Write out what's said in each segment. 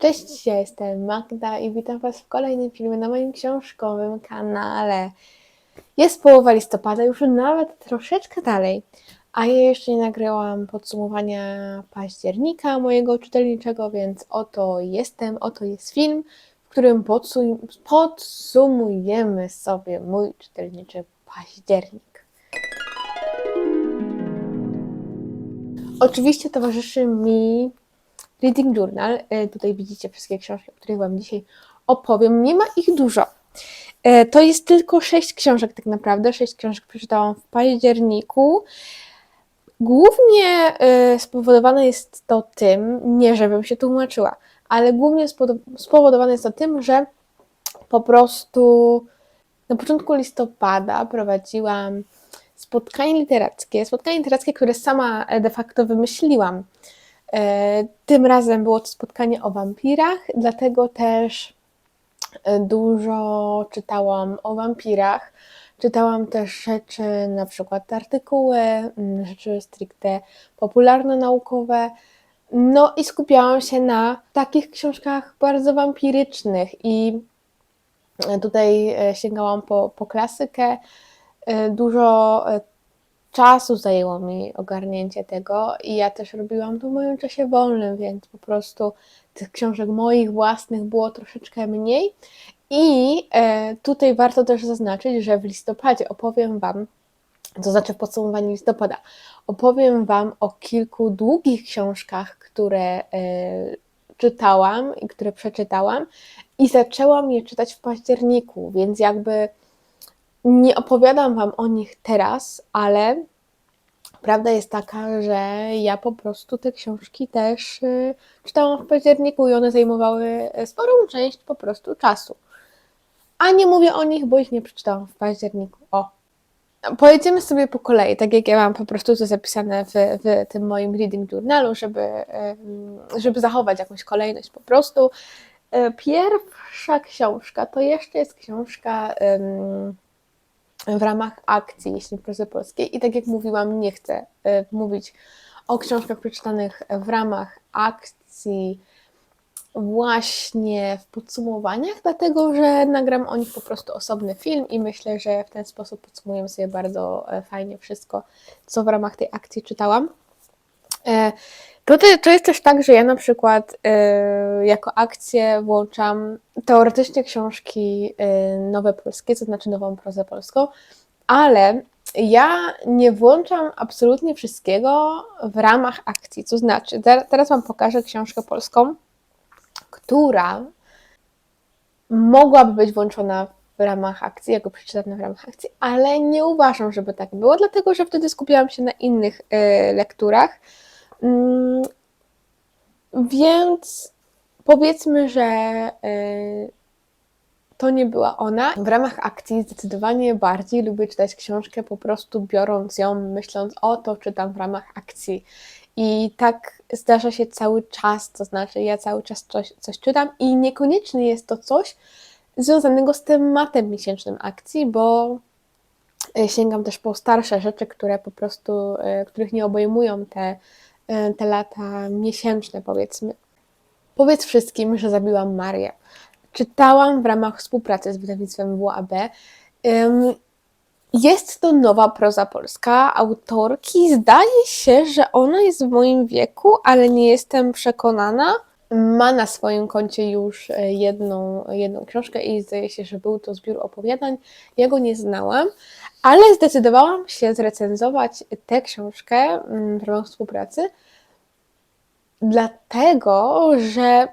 Cześć, ja jestem Magda i witam Was w kolejnym filmie na moim książkowym kanale. Jest połowa listopada, już nawet troszeczkę dalej, a ja jeszcze nie nagrałam podsumowania października mojego czytelniczego, więc oto jestem, oto jest film, w którym podsu- podsumujemy sobie mój czytelniczy październik. Oczywiście towarzyszy mi Reading Journal. E, Tutaj widzicie wszystkie książki, o których Wam dzisiaj opowiem. Nie ma ich dużo. E, To jest tylko sześć książek tak naprawdę. Sześć książek przeczytałam w październiku. Głównie e, spowodowane jest to tym, nie żebym się tłumaczyła, ale głównie spowodowane jest to tym, że po prostu na początku listopada prowadziłam spotkanie literackie, spotkanie literackie, które sama de facto wymyśliłam. E, Tym razem było to spotkanie o wampirach, dlatego też e, dużo czytałam o wampirach. Czytałam też rzeczy, na przykład artykuły, mm, rzeczy stricte popularno-naukowe. No i skupiałam się na takich książkach bardzo wampirycznych i e, tutaj sięgałam po, po klasykę. Dużo czasu zajęło mi ogarnięcie tego i ja też robiłam to w moim czasie wolnym, więc po prostu tych książek moich własnych było troszeczkę mniej. I e, tutaj warto też zaznaczyć, że w listopadzie opowiem Wam, to znaczy w podsumowaniu listopada, opowiem Wam o kilku długich książkach, które e, czytałam i które przeczytałam i zaczęłam je czytać w październiku, więc jakby nie opowiadam Wam o nich teraz, ale prawda jest taka, że ja po prostu te książki też y, czytałam w październiku i one zajmowały y, sporą część po prostu czasu. A nie mówię o nich, bo ich nie przeczytałam w październiku. O. Pojedziemy sobie po kolei, tak jak ja mam po prostu to zapisane w, w tym moim reading journalu, żeby, ym, żeby zachować jakąś kolejność po prostu. Y, Pierwsza książka to jeszcze jest książka ym, w ramach akcji, jeśli prozy polskiej. I tak jak mówiłam, nie chcę y, mówić o książkach przeczytanych w ramach akcji właśnie w podsumowaniach, dlatego że nagram o nich po prostu osobny film i myślę, że w ten sposób podsumujemy sobie bardzo e, fajnie wszystko, co w ramach tej akcji czytałam. E, To, to jest też tak, że ja na przykład e, jako akcję włączam teoretycznie książki e, nowe polskie, to znaczy nową prozę polską, ale ja nie włączam absolutnie wszystkiego w ramach akcji. To znaczy, ter- teraz Wam pokażę książkę polską, która mogłaby być włączona w ramach akcji, jako przeczytana w ramach akcji, ale nie uważam, żeby tak było, dlatego że wtedy skupiałam się na innych e, lekturach. Mm, Więc powiedzmy, że e, to nie była ona. W ramach akcji zdecydowanie bardziej lubię czytać książkę, po prostu biorąc ją, myśląc, o to czytam w ramach akcji. I tak zdarza się cały czas, to znaczy ja cały czas coś, coś czytam i niekoniecznie jest to coś związanego z tematem miesięcznym akcji, bo e, sięgam też po starsze rzeczy, które po prostu, e, których nie obejmują te, e, te lata miesięczne, powiedzmy. Powiedz wszystkim, że zabiłam Marię. Czytałam w ramach współpracy z wydawnictwem WAB. Jest to nowa proza polska autorki. Zdaje się, że ona jest w moim wieku, ale nie jestem przekonana. Ma na swoim koncie już e, jedną, jedną książkę i zdaje się, że był to zbiór opowiadań. Ja go nie znałam, ale zdecydowałam się zrecenzować tę książkę mm, w ramach współpracy, dlatego że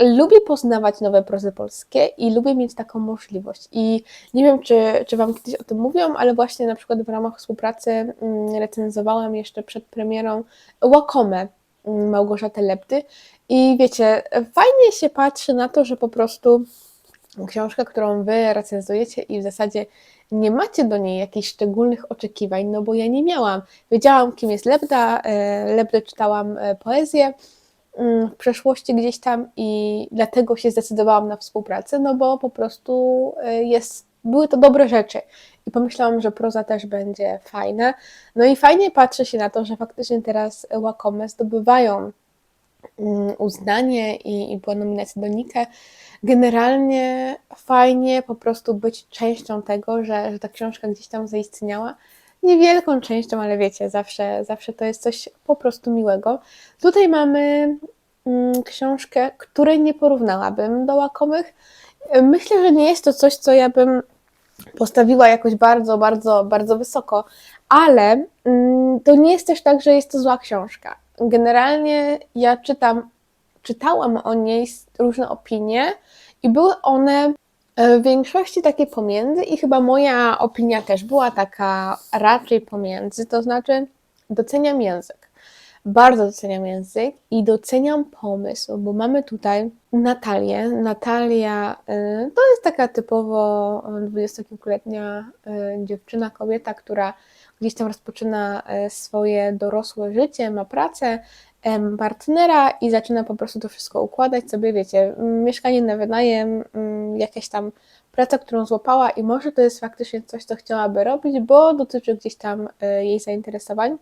lubię poznawać nowe prozy polskie i lubię mieć taką możliwość. I nie wiem, czy, czy Wam kiedyś o tym mówiłam, ale właśnie na przykład w ramach współpracy mm, recenzowałam jeszcze przed premierą Łakomę mm, Małgorzaty Lepty. I wiecie, fajnie się patrzy na to, że po prostu książka, którą Wy recenzujecie i w zasadzie nie macie do niej jakichś szczególnych oczekiwań, no bo ja nie miałam. Wiedziałam, kim jest Lebda, e, Lebdę czytałam e, poezję, mm, w przeszłości gdzieś tam i dlatego się zdecydowałam na współpracę, no bo po prostu y, jest, były to dobre rzeczy i pomyślałam, że proza też będzie fajna. No i fajnie patrzy się na to, że faktycznie teraz łakome zdobywają uznanie i, i była nominacja do Nike. Generalnie fajnie po prostu być częścią tego, że, że ta książka gdzieś tam zaistniała. Niewielką częścią, ale wiecie, zawsze, zawsze to jest coś po prostu miłego. Tutaj mamy mm, książkę, której nie porównałabym do łakomych. Myślę, że nie jest to coś, co ja bym postawiła jakoś bardzo, bardzo, bardzo wysoko, ale mm, to nie jest też tak, że jest to zła książka. Generalnie ja czytam, czytałam o niej różne opinie i były one e, w większości takie pomiędzy i chyba moja opinia też była taka raczej pomiędzy, to znaczy doceniam język. Bardzo doceniam język i doceniam pomysł, bo mamy tutaj Natalię. Natalia y, to jest taka typowo dwudziestokilkuletnia y, dziewczyna, kobieta, która gdzieś tam rozpoczyna y, swoje dorosłe życie, ma pracę, partnera i zaczyna po prostu to wszystko układać sobie, wiecie, mieszkanie na wynajem, jakaś tam praca, którą złapała i może to jest faktycznie coś, co chciałaby robić, bo dotyczy gdzieś tam jej zainteresowań.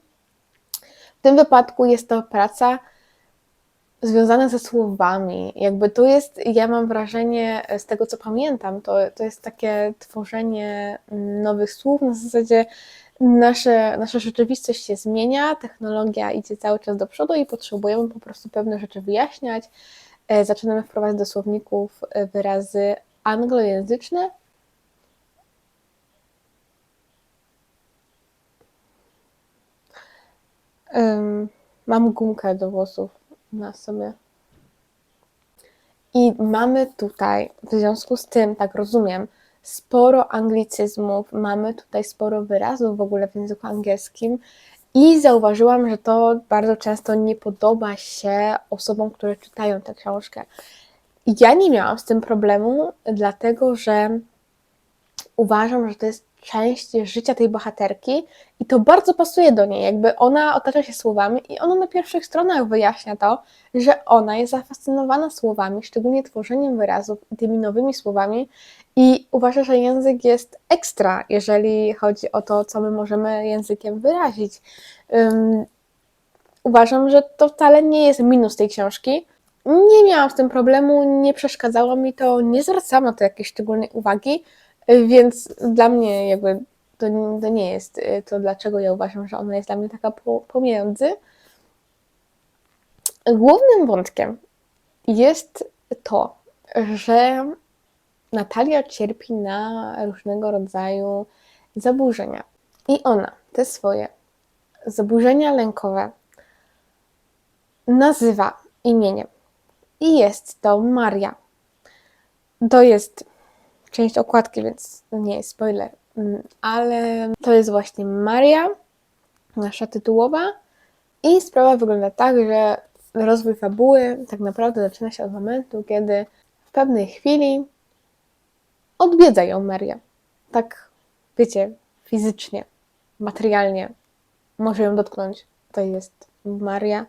W tym wypadku jest to praca związana ze słowami. Jakby tu jest, ja mam wrażenie, z tego co pamiętam, to, to jest takie tworzenie nowych słów. Na zasadzie nasze, nasza rzeczywistość się zmienia, technologia idzie cały czas do przodu i potrzebujemy po prostu pewne rzeczy wyjaśniać. E, zaczynamy wprowadzać do słowników e, wyrazy anglojęzyczne, mam gumkę do włosów na sobie. I mamy tutaj, w związku z tym, tak rozumiem, sporo anglicyzmów, mamy tutaj sporo wyrazów w ogóle w języku angielskim i zauważyłam, że to bardzo często nie podoba się osobom, które czytają tę książkę. Ja nie miałam z tym problemu, dlatego że uważam, że to jest część życia tej bohaterki i to bardzo pasuje do niej, jakby ona otacza się słowami i ona na pierwszych stronach wyjaśnia to, że ona jest zafascynowana słowami, szczególnie tworzeniem wyrazów tymi nowymi słowami i uważa, że język jest ekstra, jeżeli chodzi o to, co my możemy językiem wyrazić. Um, uważam, że to wcale nie jest minus tej książki. Nie miałam z tym problemu, nie przeszkadzało mi to, nie zwracałam na to jakiejś szczególnej uwagi, więc dla mnie jakby to, to nie jest y, to, dlaczego ja uważam, że ona jest dla mnie taka po, pomiędzy. Głównym wątkiem jest to, że Natalia cierpi na różnego rodzaju zaburzenia. I ona te swoje zaburzenia lękowe nazywa imieniem. I jest to Maria. To jest część okładki, więc nie jest spoiler. Mm, ale to jest właśnie Maria, nasza tytułowa. I sprawa wygląda tak, że rozwój fabuły tak naprawdę zaczyna się od momentu, kiedy w pewnej chwili odwiedza ją Maria. Tak, wiecie, fizycznie, materialnie może ją dotknąć. To jest Maria.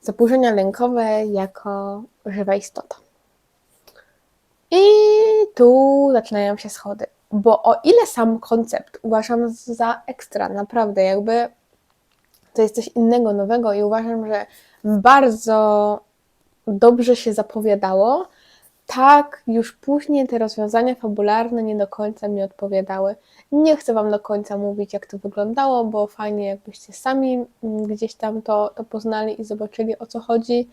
Zaburzenia lękowe jako żywa istota. I tu zaczynają się schody. Bo o ile sam koncept uważam za ekstra, naprawdę, jakby to jest coś innego, nowego i uważam, że bardzo dobrze się zapowiadało, tak już później te rozwiązania fabularne nie do końca mi odpowiadały. Nie chcę Wam do końca mówić, jak to wyglądało, bo fajnie, jakbyście sami gdzieś tam to, to poznali i zobaczyli o co chodzi.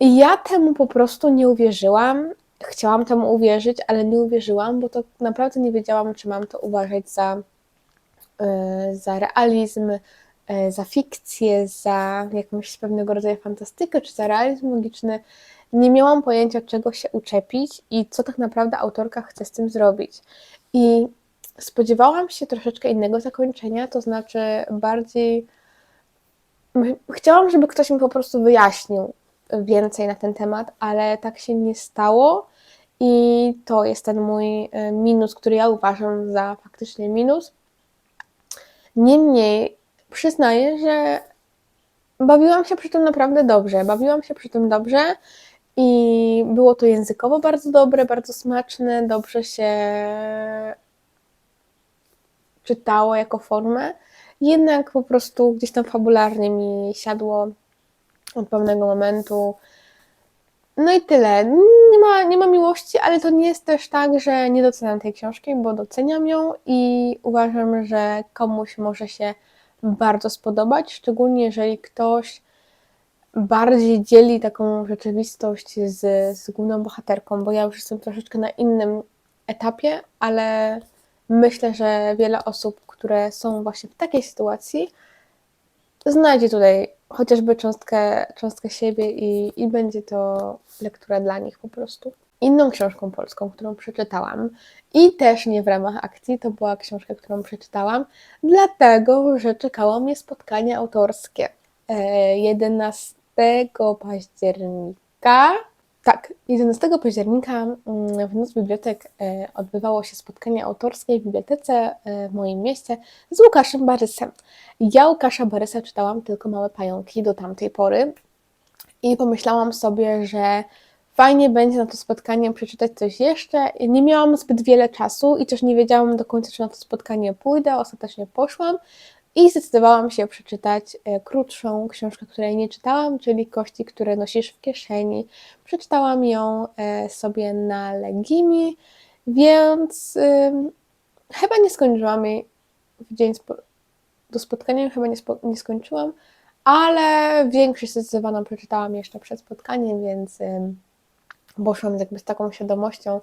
Ja temu po prostu nie uwierzyłam chciałam temu uwierzyć, ale nie uwierzyłam, bo to naprawdę nie wiedziałam, czy mam to uważać za, e, za realizm, e, za fikcję, za jakąś pewnego rodzaju fantastykę, czy za realizm logiczny. Nie miałam pojęcia, czego się uczepić i co tak naprawdę autorka chce z tym zrobić. I spodziewałam się troszeczkę innego zakończenia, to znaczy bardziej. Chciałam, żeby ktoś mi po prostu wyjaśnił, więcej na ten temat, ale tak się nie stało i to jest ten mój e, minus, który ja uważam za faktycznie minus. Niemniej przyznaję, że bawiłam się przy tym naprawdę dobrze. Bawiłam się przy tym dobrze i było to językowo bardzo dobre, bardzo smaczne, dobrze się czytało jako formę. Jednak po prostu gdzieś tam fabularnie mi siadło od pewnego momentu. No i tyle. Nie ma, nie ma miłości, ale to nie jest też tak, że nie doceniam tej książki, bo doceniam ją i uważam, że komuś może się bardzo spodobać, szczególnie jeżeli ktoś bardziej dzieli taką rzeczywistość z, z główną bohaterką, bo ja już jestem troszeczkę na innym etapie, ale myślę, że wiele osób, które są właśnie w takiej sytuacji, znajdzie tutaj chociażby cząstkę, cząstkę siebie i, i będzie to lektura dla nich po prostu. Inną książką polską, którą przeczytałam i też nie w ramach akcji, to była książka, którą przeczytałam, dlatego, że czekało mnie spotkanie autorskie. 11 października tak, 11 października mm, w Noc Bibliotek e, odbywało się spotkanie autorskie w bibliotece e, w moim mieście z Łukaszem Barysem. Ja Łukasza Barysa czytałam tylko Małe Pająki do tamtej pory i pomyślałam sobie, że fajnie będzie na to spotkanie przeczytać coś jeszcze. Nie miałam zbyt wiele czasu i też nie wiedziałam do końca, czy na to spotkanie pójdę. Ostatecznie poszłam. I zdecydowałam się przeczytać e, krótszą książkę, której nie czytałam, czyli Kości, które nosisz w kieszeni. Przeczytałam ją e, sobie na Legimi, więc chyba nie skończyłam jej w dzień do spotkania, chyba nie, nie skończyłam, ale większość zdecydowaną przeczytałam jeszcze przed spotkaniem, więc poszłam jakby z taką świadomością,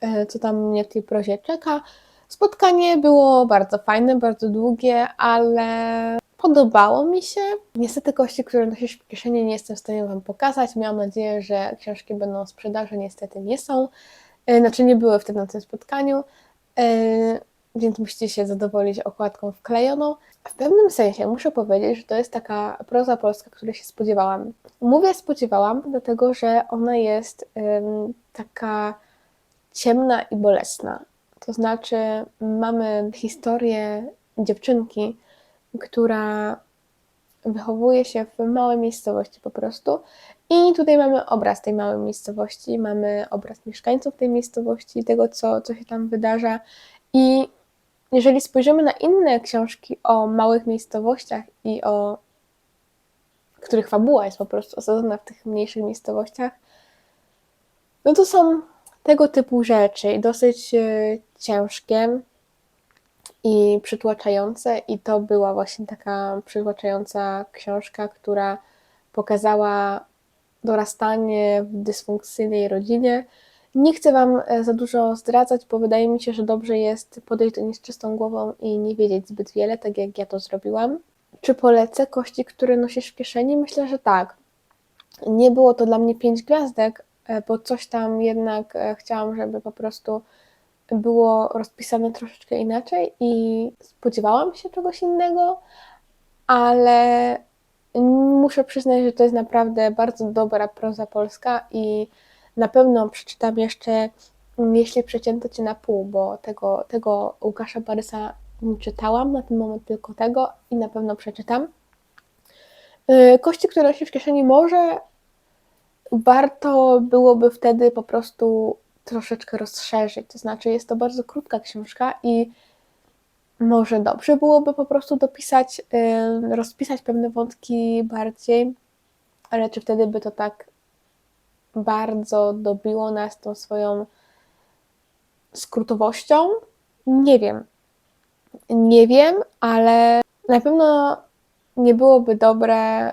e, co tam mnie w tej prozie czeka. Spotkanie było bardzo fajne, bardzo długie, ale podobało mi się. Niestety kości, które nosisz w kieszeni nie jestem w stanie Wam pokazać. Miałam nadzieję, że książki będą w sprzedaży, niestety nie są. E, znaczy nie były wtedy na tym spotkaniu, e, więc musicie się zadowolić okładką wklejoną. W pewnym sensie muszę powiedzieć, że to jest taka proza polska, której się spodziewałam. Mówię spodziewałam, dlatego że ona jest taka ciemna i bolesna. To znaczy, mamy historię dziewczynki, która wychowuje się w małej miejscowości po prostu. I tutaj mamy obraz tej małej miejscowości, mamy obraz mieszkańców tej miejscowości, tego, co, co się tam wydarza. I jeżeli spojrzymy na inne książki o małych miejscowościach i o których fabuła jest po prostu osadzona w tych mniejszych miejscowościach, no to są tego typu rzeczy, dosyć e, ciężkie i przytłaczające, i to była właśnie taka przytłaczająca książka, która pokazała dorastanie w dysfunkcyjnej rodzinie. Nie chcę Wam e, za dużo zdradzać, bo wydaje mi się, że dobrze jest podejść do niej z czystą głową i nie wiedzieć zbyt wiele, tak jak ja to zrobiłam. Czy polecę kości, które nosisz w kieszeni? Myślę, że tak. Nie było to dla mnie pięć gwiazdek, bo coś tam jednak e, chciałam, żeby po prostu było rozpisane troszeczkę inaczej i spodziewałam się czegoś innego, ale muszę przyznać, że to jest naprawdę bardzo dobra proza polska i na pewno przeczytam jeszcze Jeśli przecięto cię na pół, bo tego, tego Łukasza Barysa nie czytałam, na ten moment tylko tego i na pewno przeczytam. E, kości, które nosi w kieszeni może warto byłoby wtedy po prostu troszeczkę rozszerzyć. To znaczy, jest to bardzo krótka książka i może dobrze byłoby po prostu dopisać, rozpisać pewne wątki bardziej, ale czy wtedy by to tak bardzo dobiło nas tą swoją skrótowością? Nie wiem. Nie wiem, ale na pewno nie byłoby dobre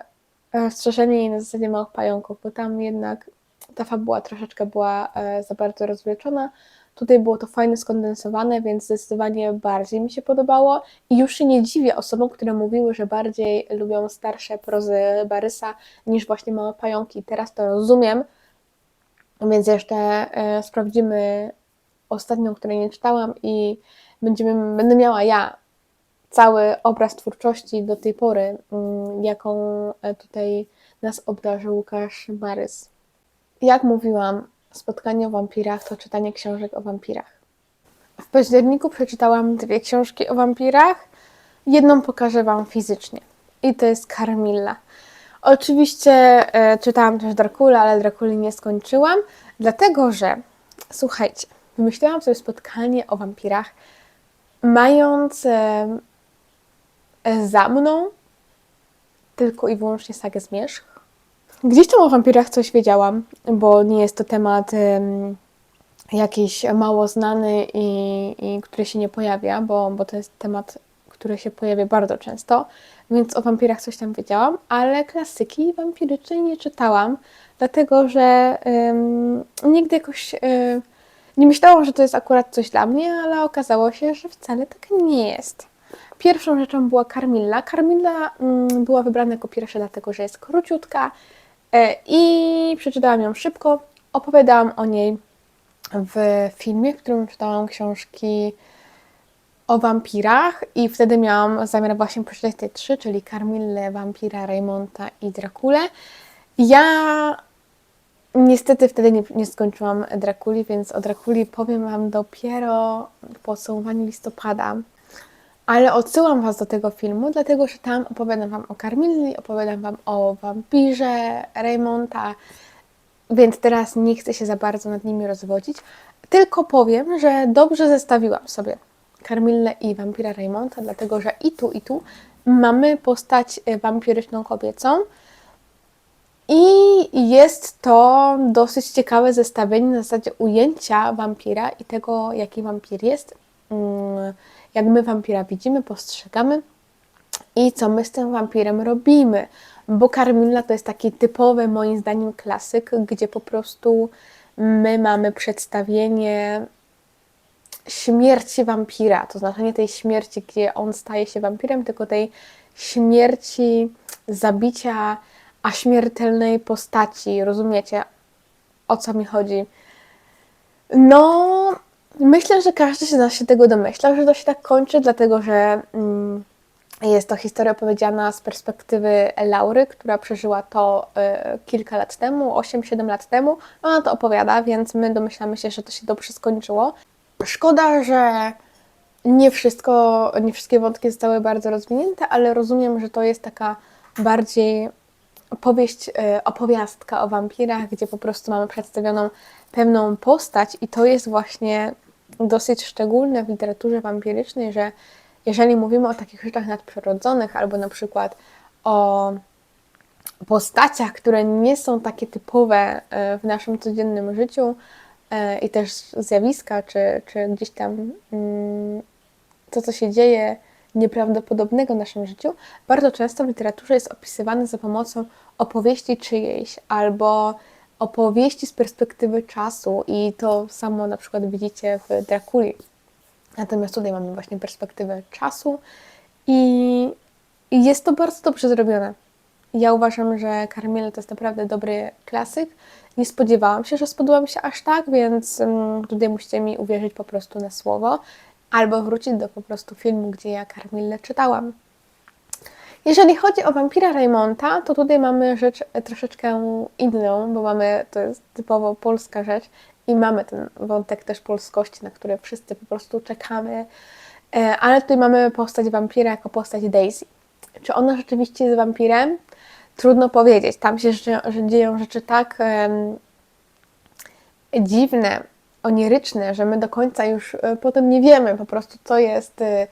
E, strzeżenie jej na zasadzie małych pająków, bo tam jednak ta fabuła troszeczkę była e, za bardzo rozwleczona. Tutaj było to fajnie skondensowane, więc zdecydowanie bardziej mi się podobało. I już się nie dziwię osobom, które mówiły, że bardziej lubią starsze prozy Barysa niż właśnie małe pająki. Teraz to rozumiem, więc jeszcze e, sprawdzimy ostatnią, której nie czytałam i będziemy, będę miała ja cały obraz twórczości do tej pory, mm, jaką e, tutaj nas obdarzył Łukasz Marys. Jak mówiłam, spotkanie o wampirach to czytanie książek o wampirach. W październiku przeczytałam dwie książki o wampirach. Jedną pokażę Wam fizycznie. I to jest Carmilla. Oczywiście e, czytałam też Dracula, ale Drakuli nie skończyłam, dlatego że, słuchajcie, wymyśliłam sobie spotkanie o wampirach, mając e, za mną tylko i wyłącznie sagę Zmierzch, Gdzieś tam o wampirach coś wiedziałam, bo nie jest to temat em, jakiś mało znany i, i który się nie pojawia, bo, bo to jest temat, który się pojawia bardzo często, więc o wampirach coś tam wiedziałam, ale klasyki wampirycznej nie czytałam, dlatego że em, nigdy jakoś e, nie myślałam, że to jest akurat coś dla mnie, ale okazało się, że wcale tak nie jest. Pierwszą rzeczą była Carmilla. Carmilla mm, była wybrana jako pierwsza, dlatego że jest króciutka e, i przeczytałam ją szybko. Opowiadałam o niej w filmie, w którym czytałam książki o wampirach i wtedy miałam zamiar właśnie przeczytać te trzy, czyli Carmillę, Wampira, Raymonta i Drakulę. Ja niestety wtedy nie, nie skończyłam Drakuli, więc o Drakuli powiem Wam dopiero w podsumowaniu listopada. Ale odsyłam Was do tego filmu, dlatego że tam opowiadam Wam o Carmilli, opowiadam Wam o wampirze Raymonta, więc teraz nie chcę się za bardzo nad nimi rozwodzić. Tylko powiem, że dobrze zestawiłam sobie Carmillę i wampira Raymonta, dlatego że i tu, i tu mamy postać y, wampiryczną kobiecą. I jest to dosyć ciekawe zestawienie na zasadzie ujęcia wampira i tego, jaki wampir jest. Mm, Jak my wampira widzimy, postrzegamy i co my z tym wampirem robimy. Bo Carmilla to jest taki typowy, moim zdaniem, klasyk, gdzie po prostu my mamy przedstawienie śmierci wampira. To znaczy nie tej śmierci, gdzie on staje się wampirem, tylko tej śmierci, zabicia, a śmiertelnej postaci. Rozumiecie, o co mi chodzi? No, myślę, że każdy się, się tego domyślał, że to się tak kończy, dlatego że mm, jest to historia opowiedziana z perspektywy Laury, która przeżyła to y, kilka lat temu, 8-7 lat temu. Ona to opowiada, więc my domyślamy się, że to się dobrze skończyło. Szkoda, że nie wszystko, nie wszystkie wątki zostały bardzo rozwinięte, ale rozumiem, że to jest taka bardziej powieść, y, opowiastka o wampirach, gdzie po prostu mamy przedstawioną pewną postać i to jest właśnie dosyć szczególne w literaturze wampirycznej, że jeżeli mówimy o takich rzeczach nadprzyrodzonych albo na przykład o postaciach, które nie są takie typowe y, w naszym codziennym życiu y, i też zjawiska, czy, czy gdzieś tam mm, to, co się dzieje nieprawdopodobnego w naszym życiu, bardzo często w literaturze jest opisywane za pomocą opowieści czyjejś albo opowieści z perspektywy czasu i to samo na przykład widzicie w Drakuli. Natomiast tutaj mamy właśnie perspektywę czasu i, jest to bardzo dobrze zrobione. Ja uważam, że Carmilla to jest naprawdę dobry klasyk. Nie spodziewałam się, że spodoba mi się aż tak, więc um, tutaj musicie mi uwierzyć po prostu na słowo albo wrócić do po prostu filmu, gdzie ja Carmillę czytałam. Jeżeli chodzi o wampira Raymonta, to tutaj mamy rzecz troszeczkę inną, bo mamy, to jest typowo polska rzecz i mamy ten wątek też polskości, na który wszyscy po prostu czekamy, E, ale tutaj mamy postać wampira jako postać Daisy. Czy ona rzeczywiście jest wampirem? Trudno powiedzieć. Tam się że, dzieją rzeczy tak em, dziwne, oniryczne, że my do końca już e, potem nie wiemy po prostu, co jest, e,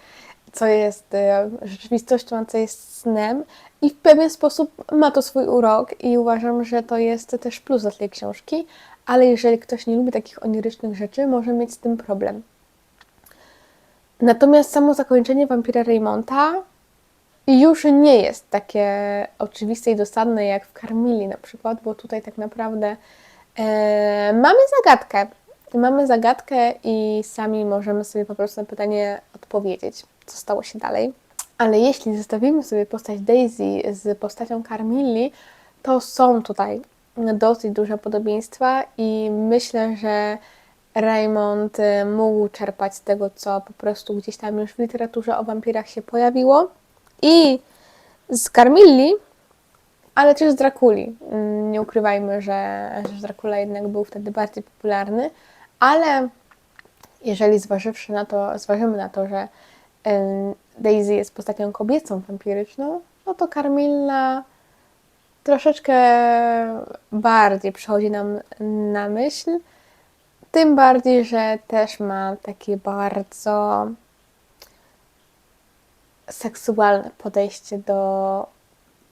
co jest e, rzeczywistością, a co jest snem. I w pewien sposób ma to swój urok i uważam, że to jest też plus dla tej książki, ale jeżeli ktoś nie lubi takich onirycznych rzeczy, może mieć z tym problem. Natomiast samo zakończenie Wampira Raymonta już nie jest takie oczywiste i dosadne jak w Carmilli na przykład, bo tutaj tak naprawdę e, mamy zagadkę. Mamy zagadkę i sami możemy sobie po prostu na pytanie odpowiedzieć, co stało się dalej. Ale jeśli zestawimy sobie postać Daisy z postacią Carmilli, to są tutaj dosyć duże podobieństwa i myślę, że Raymond y, mógł czerpać z tego, co po prostu gdzieś tam już w literaturze o wampirach się pojawiło. I z Carmilli, ale też z Drakuli. Mm, Nie ukrywajmy, że, że jednak był wtedy bardziej popularny, ale jeżeli zważywszy na to, zważymy na to, że Daisy jest postacią kobiecą wampiryczną, no to Carmilla troszeczkę bardziej przychodzi nam na myśl. Tym bardziej, że też ma takie bardzo seksualne podejście do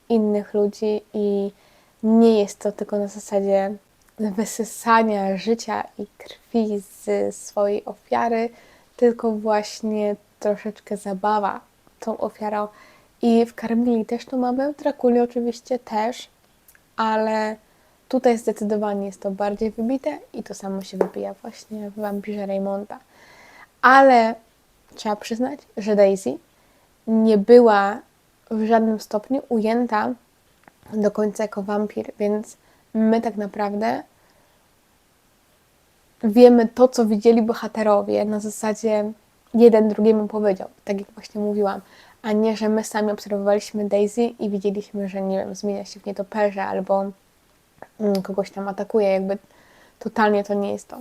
innych ludzi i nie jest to tylko na zasadzie wysysania życia i krwi z swojej ofiary, tylko właśnie troszeczkę zabawa tą ofiarą. I w Karmili też to mamy, w Drakuli oczywiście też, ale tutaj zdecydowanie jest to bardziej wybite i to samo się wybija właśnie w Wampirze Raymonda. Ale trzeba przyznać, że Daisy nie była w żadnym stopniu ujęta do końca jako wampir, więc my tak naprawdę wiemy to, co widzieli bohaterowie na zasadzie jeden drugiemu powiedział, tak jak właśnie mówiłam, a nie, że my sami obserwowaliśmy Daisy i widzieliśmy, że nie wiem, zmienia się w nietoperze albo mm, kogoś tam atakuje, jakby totalnie to nie jest to.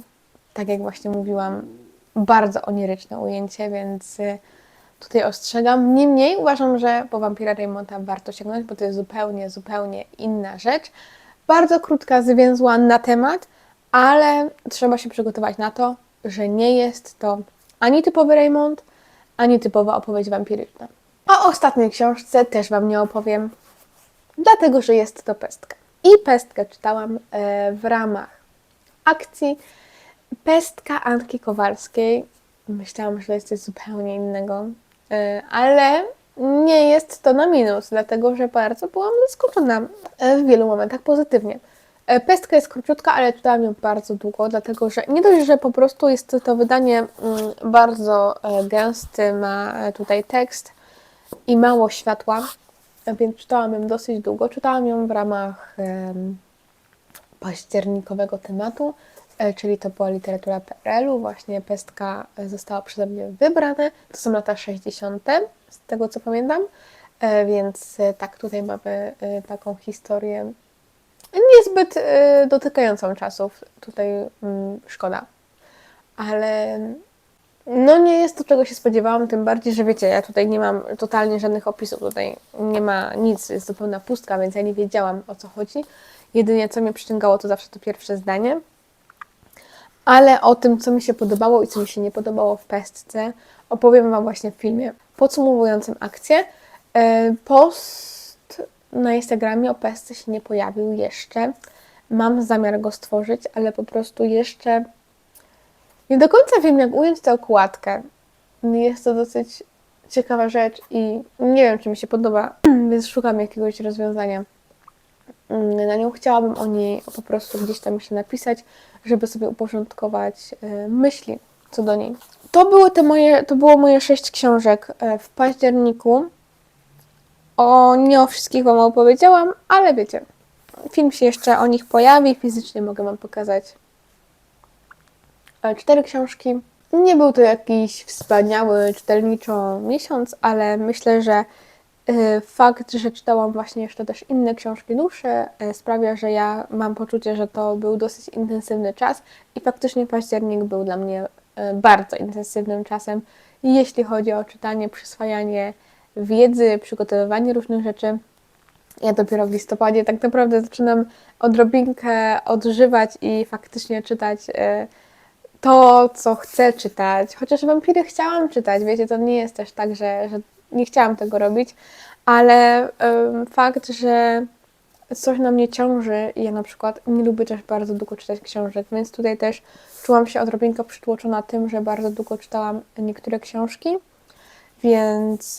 Tak jak właśnie mówiłam, bardzo oniryczne ujęcie, więc y, tutaj ostrzegam. Niemniej uważam, że po Vampira Raymonda warto sięgnąć, bo to jest zupełnie, zupełnie inna rzecz. Bardzo krótka, zwięzła na temat, ale trzeba się przygotować na to, że nie jest to ani typowy Raymond, ani typowa opowieść wampiryczna. A o ostatniej książce też Wam nie opowiem, dlatego że jest to pestka. I pestkę czytałam e, w ramach akcji Pestka Anki Kowalskiej. Myślałam, że to jest coś zupełnie innego, e, ale nie jest to na minus, dlatego że bardzo byłam zaskoczona e, w wielu momentach pozytywnie. E, Pestka jest króciutka, ale czytałam ją bardzo długo, dlatego że nie dość, że po prostu jest to wydanie mm, bardzo e, gęsty, ma e, tutaj tekst i mało światła, więc czytałam ją dosyć długo. Czytałam ją w ramach październikowego tematu, czyli to była literatura PRL-u. Właśnie Pestka została przeze mnie wybrane. To są lata 60., z tego co pamiętam. Więc tak, tutaj mamy taką historię niezbyt y, dotykającą czasów. Tutaj mm, szkoda. Ale no nie jest to, czego się spodziewałam, tym bardziej, że wiecie, ja tutaj nie mam totalnie żadnych opisów, tutaj nie ma nic, jest zupełna pustka, więc ja nie wiedziałam o co chodzi. Jedynie co mnie przyciągało, to zawsze to pierwsze zdanie. Ale o tym, co mi się podobało i co mi się nie podobało w pestce, opowiem Wam właśnie w filmie podsumowującym akcję. E, Post na Instagramie o pestce się nie pojawił jeszcze. Mam zamiar go stworzyć, ale po prostu jeszcze nie do końca wiem, jak ująć tę okładkę. Jest to dosyć ciekawa rzecz i nie wiem, czy mi się podoba, więc szukam jakiegoś rozwiązania mm, na nią. Chciałabym o niej po prostu gdzieś tam się napisać, żeby sobie uporządkować e, myśli co do niej. To, były te moje, to było moje sześć książek e, w październiku. O, nie o wszystkich Wam opowiedziałam, ale wiecie, film się jeszcze o nich pojawi, fizycznie mogę Wam pokazać e, cztery książki. Nie był to jakiś wspaniały czytelniczo miesiąc, ale myślę, że e, fakt, że czytałam właśnie jeszcze też inne książki dłuższe, e, sprawia, że ja mam poczucie, że to był dosyć intensywny czas i faktycznie październik był dla mnie bardzo intensywnym czasem, jeśli chodzi o czytanie, przyswajanie wiedzy, przygotowywanie różnych rzeczy. Ja dopiero w listopadzie tak naprawdę zaczynam odrobinkę odżywać i faktycznie czytać e, to, co chcę czytać. Chociaż wampiry chciałam czytać, wiecie, to nie jest też tak, że, że nie chciałam tego robić, ale em, fakt, że coś na mnie ciąży ja na przykład nie lubię też bardzo długo czytać książek, więc tutaj też czułam się odrobinkę przytłoczona tym, że bardzo długo czytałam niektóre książki, więc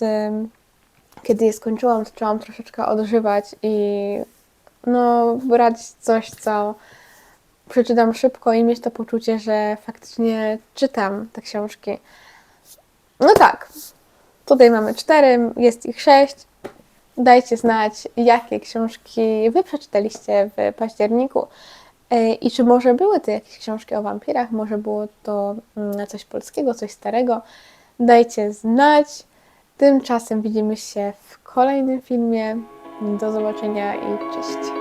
kiedy je skończyłam, zaczęłam troszeczkę odżywać i no, brać coś, co przeczytam szybko i mieć to poczucie, że faktycznie czytam te książki. No tak, tutaj mamy cztery, jest ich sześć. Dajcie znać, jakie książki Wy przeczytaliście w październiku E, i czy może były to jakieś książki o wampirach, może było to mm, coś polskiego, coś starego. Dajcie znać. Tymczasem widzimy się w kolejnym filmie. Do zobaczenia i cześć.